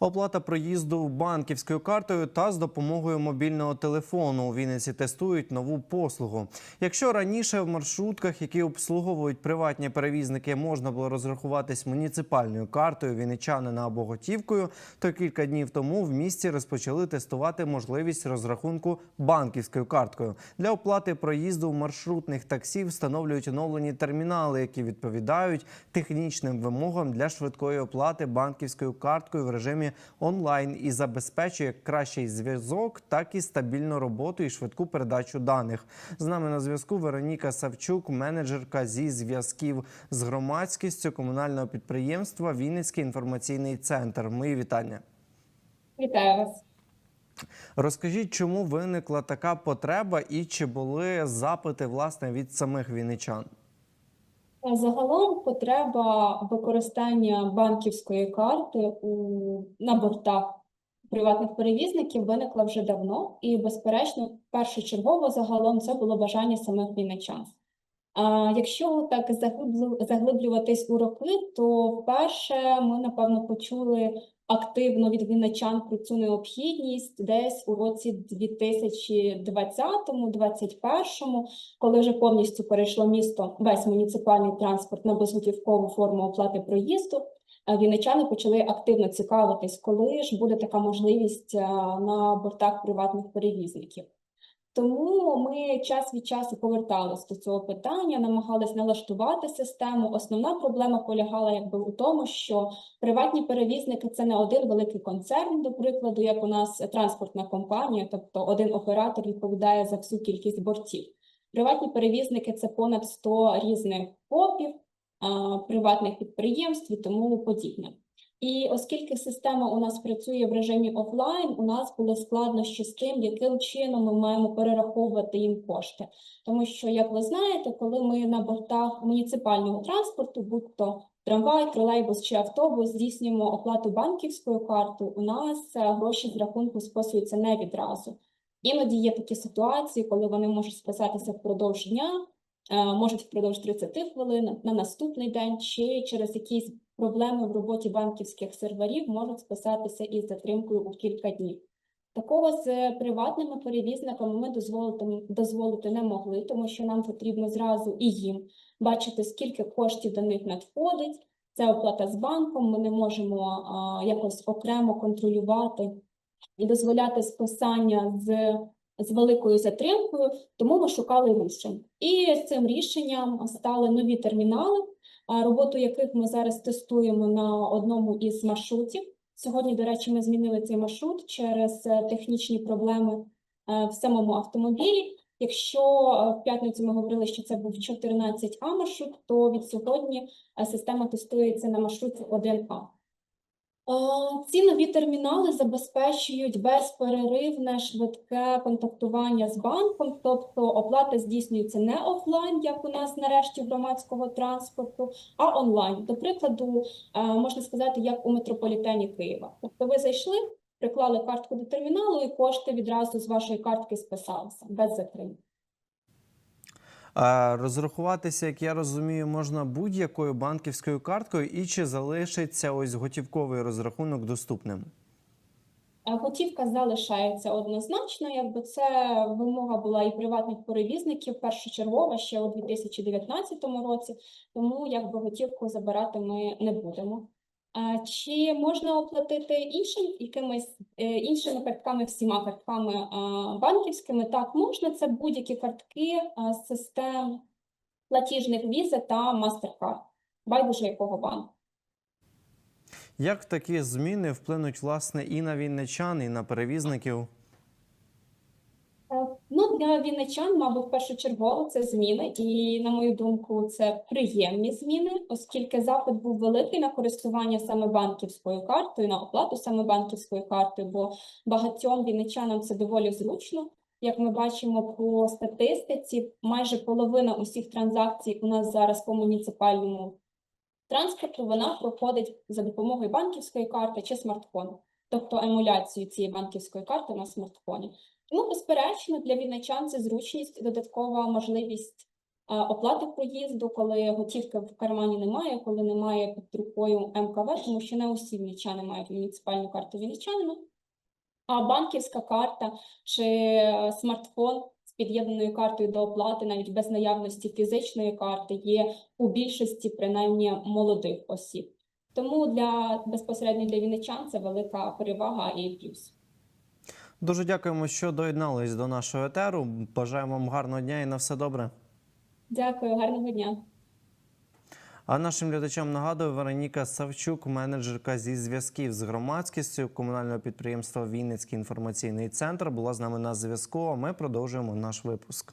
Оплата проїзду банківською картою та з допомогою мобільного телефону у Вінниці тестують нову послугу. Якщо раніше в маршрутках, які обслуговують приватні перевізники, можна було розрахуватись муніципальною картою вінничанина або готівкою, то кілька днів тому в місті розпочали тестувати можливість розрахунку банківською карткою. Для оплати проїзду маршрутних таксі встановлюють оновлені термінали, які відповідають технічним вимогам для швидкої оплати банківською карткою в режимі онлайн і забезпечує як кращий зв'язок, так і стабільну роботу і швидку передачу даних. З нами на зв'язку Вероніка Савчук, менеджерка зі зв'язків з громадськістю комунального підприємства Вінницький інформаційний центр. Мої вітання. Вітаю вас. Розкажіть, чому виникла така потреба і чи були запити власне від самих вінничан? Загалом потреба використання банківської карти у, на бортах приватних перевізників виникла вже давно, і, безперечно, першочергово загалом це було бажання самих вінничан. А якщо так заглиблю- заглиблюватись у роки, то вперше ми, напевно, почули активно від вінничан про цю необхідність десь у році 2020-2021, коли вже повністю перейшло місто весь муніципальний транспорт на безготівкову форму оплати проїзду. Вінничани почали активно цікавитись, коли ж буде така можливість на бортах приватних перевізників. Тому ми час від часу повертались до цього питання, намагались налаштувати систему. Основна проблема полягала якби у тому, що приватні перевізники це не один великий концерн, до прикладу, як у нас транспортна компанія, тобто один оператор відповідає за всю кількість бортів. Приватні перевізники це понад 100 різних ФОПів, а, приватних підприємств і тому подібне. І оскільки система у нас працює в режимі офлайн, у нас були складнощі з тим, яким чином ми маємо перераховувати їм кошти. Тому що, як ви знаєте, коли ми на бортах муніципального транспорту, будь-то трамвай, тролейбус чи автобус, здійснюємо оплату банківською картою, у нас е, гроші з рахунку списуються не відразу. Іноді є такі ситуації, коли вони можуть списатися впродовж дня, можуть впродовж 30 хвилин на наступний день, чи через якісь проблеми в роботі банківських серверів можуть списатися із затримкою у кілька днів. Такого з приватними перевізниками ми дозволити, дозволити не могли, тому що нам потрібно зразу і їм бачити, скільки коштів до них надходить. Це оплата з банком. Ми не можемо а, якось окремо контролювати і дозволяти списання з, з великою затримкою, тому ми шукали рішень. І з цим рішенням стали нові термінали, роботу яких ми зараз тестуємо на одному із маршрутів. Сьогодні, до речі, ми змінили цей маршрут через е, технічні проблеми е, в самому автомобілі. Якщо е, в п'ятницю ми говорили, що це був 14А маршрут, то від сьогодні система тестується на маршруті 1А. Е, Ці нові термінали забезпечують безперервне швидке контактування з банком, тобто оплата здійснюється не офлайн, як у нас нарешті громадського транспорту, а онлайн. До прикладу, е, можна сказати, як у метрополітені Києва. Тобто ви зайшли, приклали картку до терміналу, і кошти відразу з вашої картки списалися без затримки. Розрахуватися, як я розумію, можна будь-якою банківською карткою, і чи залишиться ось готівковий розрахунок доступним? Готівка залишається однозначно, якби це вимога була і приватних перевізників першочергова ще у 2019 році, тому якби готівку забирати ми не будемо. Чи можна оплатити іншим якимись е, іншими картками, всіма картками банківськими? Так, можна. Це будь-які картки з систем платіжних Visa та MasterCard, байдуже якого банку. Як такі зміни вплинуть власне і на вінничан, і на перевізників? Для вінничан, мабуть, першочергово це зміни, і, на мою думку, це приємні зміни, оскільки запит був великий на користування саме банківською картою, на оплату саме банківською картою, бо багатьом вінничанам це доволі зручно. Як ми бачимо по статистиці, майже половина усіх транзакцій у нас зараз по муніципальному транспорту вона проходить за допомогою банківської карти чи смартфону, тобто емуляцію цієї банківської карти на смартфоні. Тому, безперечно, для вінничан це зручність, додаткова можливість оплати проїзду, коли готівки в кармані немає, коли немає під рукою МКВ, тому що не усі вінничани мають муніципальну карту вінничанина. А банківська карта чи е, смартфон з під'єднаною картою до оплати, навіть без наявності фізичної карти, є у більшості принаймні молодих осіб. Тому для безпосередньо для вінничан це велика перевага і плюс. Дуже дякуємо, що доєднались до нашого етеру. Бажаємо вам гарного дня і на все добре. Дякую, гарного дня. А нашим глядачам нагадую, Вероніка Савчук, менеджерка зі зв'язків з громадськістю комунального підприємства Вінницький інформаційний центр, була з нами на зв'язку. А ми продовжуємо наш випуск.